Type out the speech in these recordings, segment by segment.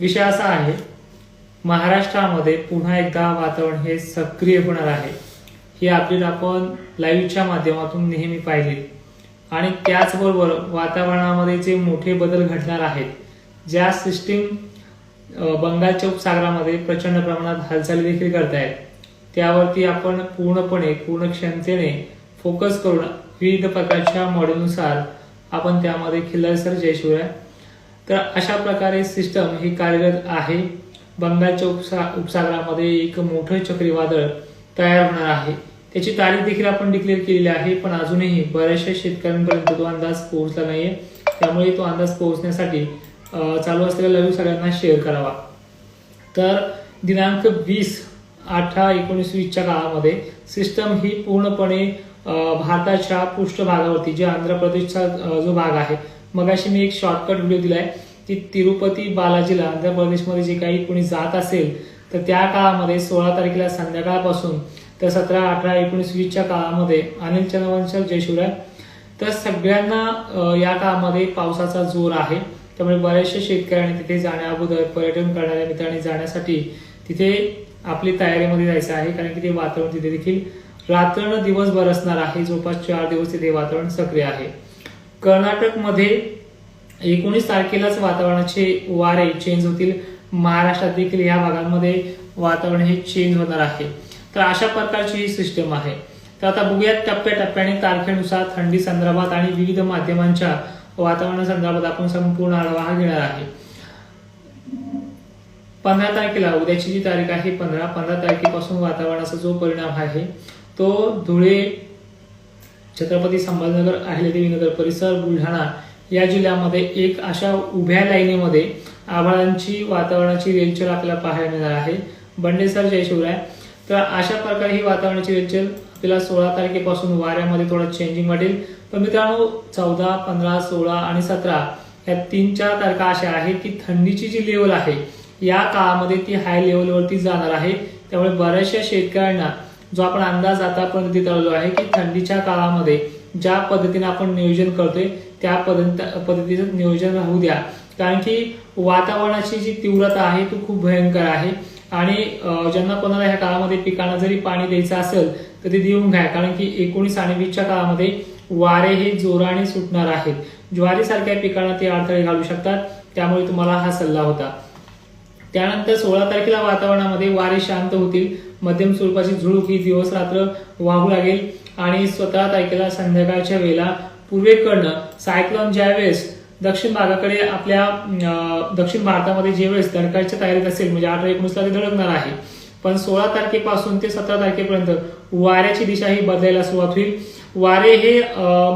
विषय असा आहे महाराष्ट्रामध्ये पुन्हा एकदा वातावरण हे सक्रिय होणार आहे. ही आपल्याला आपण लाईव्हच्या माध्यमातून नेहमी पाहिली. आणि त्याचबरोबर वातावरणामध्ये जे मोठे बदल घडणार आहेत ज्या सिस्टीम बंगालच्या उपसागरामध्ये प्रचंड प्रमाणात हालचाली देखील करतायत. त्यावरती आपण पूर्णपणे पूर्ण क्षमतेने फोकस करून विविध प्रकारच्या मॉडेलनुसार आपण त्यामध्ये खिल्लासर जयशिवराय तर अशा प्रकारे सिस्टम ही कार्यरत आहे. बंगालच्या उपसा उपसागरामध्ये एक मोठं चक्रीवादळ तयार होणार आहे. त्याची तारीख देखील आपण डिक्लेअर केलेली आहे पण अजूनही बऱ्याचशा शेतकऱ्यांपर्यंत तो अंदाज पोहोचला नाहीये. त्यामुळे तो अंदाज पोहोचण्यासाठी चालू असलेला लाईव्ह सगळ्यांना शेअर करावा. तर दिनांक वीस अठरा एकोणीस वीसच्या काळामध्ये सिस्टम ही पूर्णपणे भारताच्या पृष्ठभागावरती जे आंध्र प्रदेशचा जो भाग आहे मगाशी मी एक शॉर्टकट व्हिडिओ दिलाय की तिरुपती बालाजीला आंध्र प्रदेशमध्ये जे काही कोणी जात असेल तर त्या काळामध्ये सोळा तारखेला संध्याकाळपासून तर सतरा अठरा एकोणीस वीसच्या काळामध्ये अनिल चंद्रवंश जयशिवराय तर सगळ्यांना या काळामध्ये पावसाचा जोर आहे. त्यामुळे बऱ्याचशा शेतकऱ्यांनी तिथे जाण्या अगोदर पर्यटन करणाऱ्या मित्रांनी जाण्यासाठी तिथे आपली तयारीमध्ये जायचं आहे कारण की ते वातावरण तिथे देखील रात्र दिवस बरसणार आहे. जवळपास चार दिवस तिथे वातावरण सक्रिय आहे. कर्नाटकमध्ये एकोणीस तारखेलाच वातावरणाचे वारे चेंज होतील. महाराष्ट्रात देखील या भागांमध्ये वातावरण हे चेंज होणार आहे. तर अशा प्रकारची ही सिस्टम आहे. तर आता बघूयात टप्प्याटप्प्याने तारखेनुसार थंडी संदर्भात आणि विविध माध्यमांच्या वातावरणासंदर्भात आपण संपूर्ण आढावा घेणार आहे. पंधरा तारखेला उद्याची जी तारीख आहे पंधरा पंधरा तारखेपासून वातावरणाचा जो परिणाम आहे तो धुळे छत्रपती संभाजीनगर अहिल्यादेवीनगर परिसर बुलढाणा या जिल्ह्यामध्ये एक अशा उभ्या लाईनीमध्ये आभाळांची वातावरणाची रेलचल आपल्याला पाहायला मिळणार आहे. बंडेसर जयशिवराय तर अशा प्रकारे ही वातावरणाची रेलचल आपल्याला सोळा तारखेपासून वाऱ्यामध्ये थोडं चेंजिंग वाटेल. पण मित्रांनो चौदा पंधरा सोळा आणि सतरा या तीन चार तारखा अशा आहेत की थंडीची जी लेवल आहे या काळामध्ये ती हाय लेवलवरती जाणार आहे. त्यामुळे बऱ्याचशा शेतकऱ्यांना जो आपण अंदाज आतापर्यंत देत आलेलो आहे की थंडीच्या काळामध्ये ज्या पद्धतीने आपण नियोजन करतोय त्या पद्धतीचं नियोजन राहू द्या. कारण की वातावरणाची जी तीव्रता आहे ती खूप भयंकर आहे. आणि ज्यांना कोणाला ह्या काळामध्ये पिकांना जरी पाणी द्यायचं असेल तर ते देऊन घ्या. कारण की एकोणीस आणि वीसच्या काळामध्ये वारे हे जोराने सुटणार आहेत. ज्वारीसारख्या पिकांना ते अडथळे घालू शकतात. त्यामुळे तुम्हाला हा सल्ला होता. त्यानंतर सोळा तारखेला वातावरणामध्ये वारे शांत होतील. मध्यम स्वरूपाची झुळूक ही दिवस रात्र वाहू लागेल. आणि सतरा तारखेला संध्याकाळच्या वेळेला पूर्वेकडनं सायक्लॉन ज्यावेळेस दक्षिण भागाकडे आपल्या दक्षिण भारतामध्ये ज्यावेळेस धडकायच्या तयारीत असेल म्हणजे अठरा एकोणीसला ते धडकणार आहे. पण सोळा तारखेपासून ते सतरा तारखेपर्यंत वाऱ्याची दिशा ही बदलायला सुरुवात होईल. वारे हे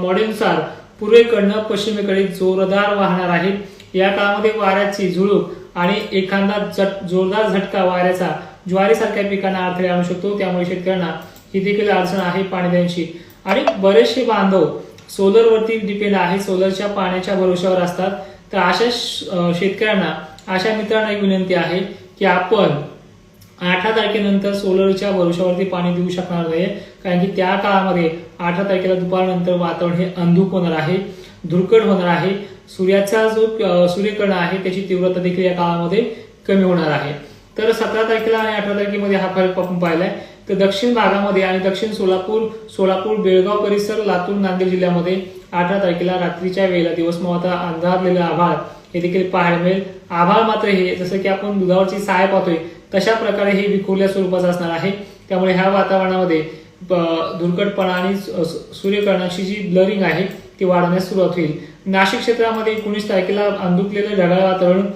मॉडेलनुसार पूर्वेकडनं पश्चिमेकडे जोरदार वाहणार आहे या काळामध्ये वाऱ्याची झुळूक आणि एखादा जट जोरदार झटका वाऱ्याचा ज्वारीसारख्या पिकांना अडथळे आणू शकतो. त्यामुळे शेतकऱ्यांना ही देखील अडचण आहे पाणी द्यायची आणि बरेचसे बांधव सोलरवरती डिपेंड आहे सोलरच्या पाण्याच्या भरोश्यावर असतात. तर अशा शेतकऱ्यांना अशा मित्रांना एक विनंती आहे की आपण अठरा तारखेनंतर सोलरच्या भरोशावरती पाणी देऊ शकणार नाही. कारण की त्या काळामध्ये अठरा तारखेला दुपारनंतर वातावरण हे अंधुक होणार आहे धुरकट होणार आहे. सूर्याचा जो सूर्यकर्ण आहे त्याची तीव्रता देखील या काळामध्ये कमी होणार आहे. तर सतरा तारखेला आणि अठरा तारखेमध्ये हा फरक आपण पाहिलाय. तर दक्षिण भागामध्ये आणि दक्षिण सोलापूर सोलापूर बेळगाव परिसर लातूर नांदेड जिल्ह्यामध्ये अठरा तारखेला रात्रीच्या वेळेला दिवस मोहता अंधारलेलं आभाळ हे देखील पाहायला मिळेल. आभाळ मात्र हे जसं की आपण दुधावरची साय पाहतोय तशा प्रकारे हे विखुरल्या स्वरूपाचं असणार आहे. त्यामुळे ह्या वातावरणामध्ये ब- धुरकटपणा आणि सूर्यकरणाची जी ब्लरिंग आहे ती वाढण्यास सुरुवात होईल. नाशिक क्षेत्रामध्ये एकोणीस तारखेला अंधुकलेलं ढगाळ वातावरण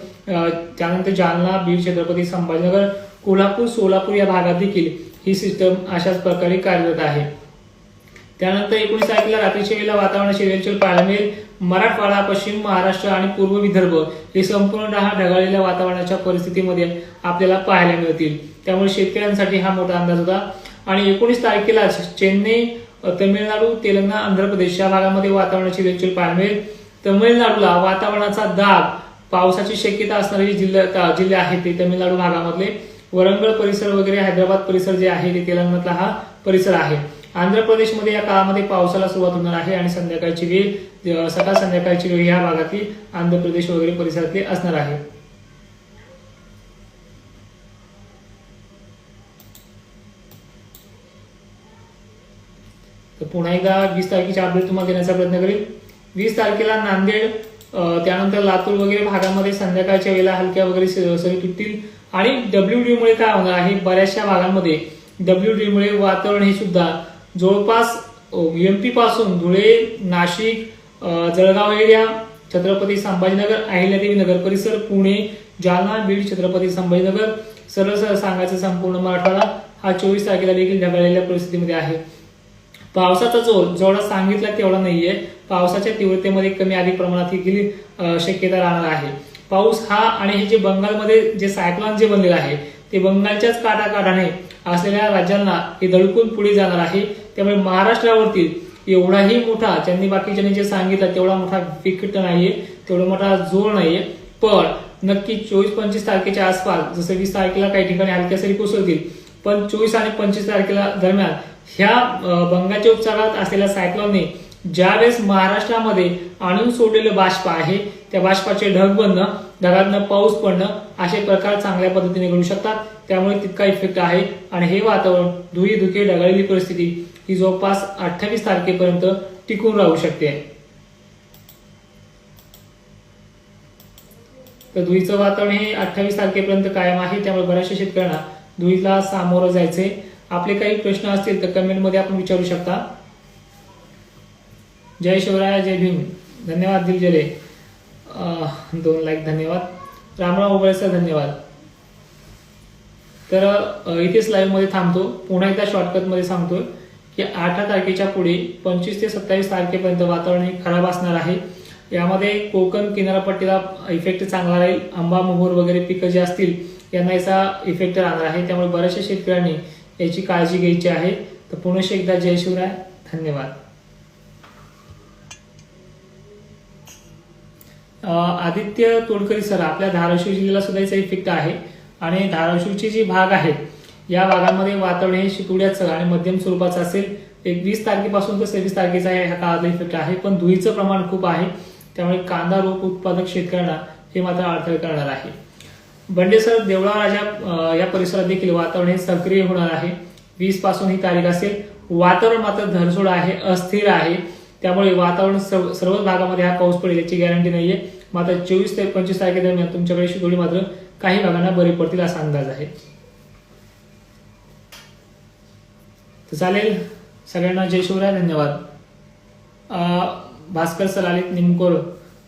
त्यानंतर जालना बीड छत्रपती संभाजीनगर कोल्हापूर सोलापूर या भागात देखील ही सिस्टम अशाच प्रकारे कार्यरत आहे. त्यानंतर एकोणीस तारखेला रात्रीच्या वेळेला वातावरणाची रेलचल पाहायला मिळेल मराठवाडा पश्चिम महाराष्ट्र आणि पूर्व विदर्भ हे संपूर्ण हा ढगाळलेल्या वातावरणाच्या परिस्थितीमध्ये आपल्याला पाहायला मिळतील. त्यामुळे शेतकऱ्यांसाठी हा मोठा अंदाज होता. आणि एकोणीस तारखेला चेन्नई तमिळनाडू तेलंगणा आंध्र प्रदेश या भागामध्ये वातावरणाची रेलचल पाहायला मिळेल. तमिळनाडूला वातावरणाचा दाब पावसाची शक्यता असणारे जिल्हे जिल्हे आहेत ते तमिळनाडू भागामधले. वरंगळ परिसर वगैरे हैदराबाद परिसर जे आहे ते तेलंगणातला हा परिसर आहे. आंध्र प्रदेशमध्ये या काळामध्ये पावसाला सुरुवात होणार आहे आणि संध्याकाळची वेळ सकाळ संध्याकाळची वेळ या भागातील आंध्र प्रदेश वगैरे परिसरातली असणार आहे. तर पुन्हा एकदा वीस तारखेची अपडेट तुम्हाला देण्याचा प्रयत्न करेल वीस तारखेला नांदेड त्यानंतर लातूर वगैरे भागामध्ये संध्याकाळच्या वेळेला हलक्या वगैरे सरी तुटतील. आणि डब्ल्यू डीमुळे काय होणार आहे बऱ्याचशा भागांमध्ये डब्ल्यू डीमुळे वातावरण हे सुद्धा जवळपास एमपी पासून धुळे नाशिक जळगाव एरिया छत्रपती संभाजीनगर अहिल्यादेवी नगर परिसर पुणे जालना बीड छत्रपती संभाजीनगर सरळ सरळ सांगायचं संपूर्ण मराठवाडा हा चोवीस तारखेला देखील ढगाळलेल्या परिस्थितीमध्ये आहे. पावसाचा जोर जेवढा सांगितला तेवढा नाहीये. पावसाच्या तीव्रतेमध्ये कमी अधिक प्रमाणात देखील शक्यता राहणार आहे. पाऊस हा आणि हे जे बंगालमध्ये जे सायक्लॉन जे बनलेलं आहे ते बंगालच्याच काठाकाठाने असलेल्या राज्यांना हे दडकून पुढे जाणार आहे. त्यामुळे महाराष्ट्रावरती एवढाही मोठा ज्यांनी बाकीच्यांनी जे सांगितलं तेवढा मोठा विकट नाहीये तेवढा मोठा जोर नाहीये. पण नक्की चोवीस पंचवीस तारखेच्या आसपास जसं वीस तारखेला काही ठिकाणी हलक्या सरी कोसळतील पण चोवीस आणि पंचवीस तारखेला दरम्यान ह्या बंगाच्या बंगालच्या उपसागरात असलेल्या सायक्लॉनने ज्यावेळेस महाराष्ट्रामध्ये आणून सोडलेलं बाष्प आहे त्या बाष्पाचे ढग बनणं ढगातनं पाऊस पडणं असे प्रकार चांगल्या पद्धतीने घडू शकतात. त्यामुळे तितका इफेक्ट आहे. आणि हे वातावरण धुई धुके ढगाळलेली परिस्थिती ही जवळपास अठ्ठावीस तारखेपर्यंत टिकून राहू शकते. तर धुईचं वातावरण हे अठ्ठावीस तारखेपर्यंत कायम आहे. त्यामुळे बऱ्याचशा शेतकऱ्यांना धुईला सामोरं जायचंय. आपले काही प्रश्न असतील तर कमेंटमध्ये आपण विचारू शकता. जय शिवराय जय भीम. धन्यवाद दिलजले. दोन लाईक धन्यवाद. रामराव ओबळेचा सर धन्यवाद. तर इथेच लाईव्हमध्ये थांबतो. पुन्हा एकदा शॉर्टकटमध्ये सांगतो की अठरा तारखेच्या पुढे पंचवीस ते सत्तावीस तारखेपर्यंत वातावरण हे खराब असणार आहे. यामध्ये कोकण किनारपट्टीला इफेक्ट चांगला राहील. आंबा मोहोर वगैरे पिकं जे असतील यांना याचा इफेक्ट राहणार आहे. त्यामुळे बऱ्याचशा शेतकऱ्यांनी याची काळजी घ्यायची आहे. तर पुनश्च एकदा जय शिवराय. धन्यवाद. आदित्य तोडकरी सर आपल्या धाराशिव जिल्ह्याला सुद्धा याचा इफेक्ट आहे. आणि धाराशिवचे जे भाग आहेत या भागामध्ये वातावरण हे शितुड्याचं आणि मध्यम स्वरूपाचं असेल. एक वीस तारखेपासून तर सव्वीस तारखेचा ह्या काळाचा इफेक्ट आहे. पण धुईचं प्रमाण खूप आहे. त्यामुळे कांदा रोप उत्पादक शेतकऱ्यांना हे मात्र अडथळे करणार आहे. बंडे सर देवळा राजा या परिसरात देखील वातावरण हे सक्रिय होणार आहे. वीसपासून ही तारीख असेल. वातावरण मात्र धरसोड आहे अस्थिर आहे. त्यामुळे वातावरण सर्व सर्वच भागामध्ये हा पाऊस पडेल याची गॅरंटी नाहीये. मात्र चोवीस ते पंचवीस तारखेदरम्यान तुमच्याकडे शितोडी मात्र काही भागांना बरी पडतील असा अंदाज आहे. तर चालेल. सगळ्यांना जय शिवराय. धन्यवाद. भास्कर सर आले निमकोर.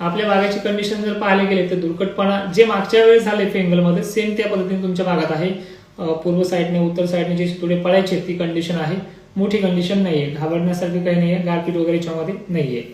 आपल्या बागाची कंडिशन जर पाहायला गेले तर दुर्कटपणा जे मागच्या वेळेस झाले फेंगलमध्ये सेम त्या पद्धतीने तुमच्या भागात आहे. पूर्व साईडने उत्तर साईडने जे थोडे पळायचे ती कंडिशन आहे. मोठी कंडिशन नाहीये. घाबरण्यासारखी काही नाहीये. गारपीट वगैरे याच्यामध्ये नाहीये.